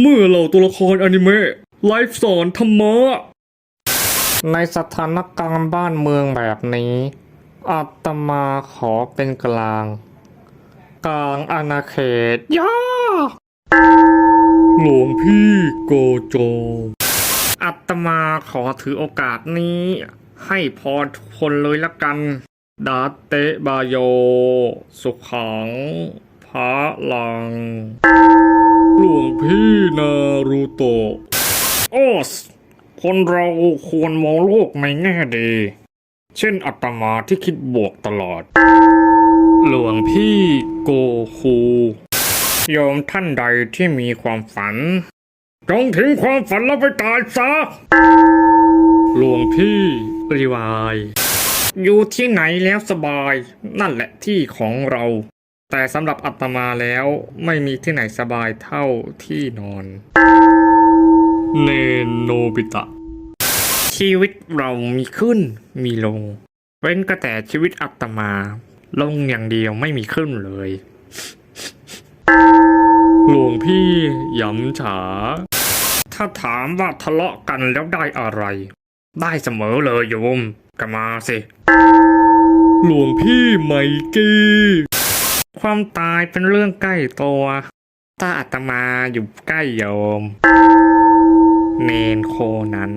เมื่อเหล่าตัวละครอนิเมะไลฟ์สอนธรรมะ ในสถานการณ์บ้านเมืองแบบนี้ อาตมาขอเป็นกลาง กลางอาณาเขตย่าหลวงพี่โกโจอาตมาขอถือโอกาสนี้ ให้พรทุกคนเลยละกัน ดาเตะบาโย สุขังพระลัง หลวงพี่นารูโตะโอส คนเราควรมองโลกในแง่ดี เช่นอาตมาที่คิดบวกตลอด หลวงพี่โกคูโยมท่านใดที่มีความฝันจงทิ้งความฝันแล้วไปตายซะ หลวงพี่รีวาย อยู่ที่ไหนแล้วสบาย นั่นแหละที่ของเรา แต่สำหรับอาตมาแล้วไม่มีที่ไหนสบายเท่าที่นอน เนนโนบิตะ ชีวิตเรามีขึ้นมีลง เว้นก็แต่ชีวิตอาตมา ลงอย่างเดียวไม่มีขึ้นเลย หลวงพี่หยำฉา ถ้าถามว่าทะเลาะกันแล้วได้อะไร ได้เสมอเลยโยมกมาสิ หลวงพี่ไมกี้ ความตายเป็นเรื่องใกล้ตัวถ้าอาตมาอยู่ใกล้โยม เนนโคนั้น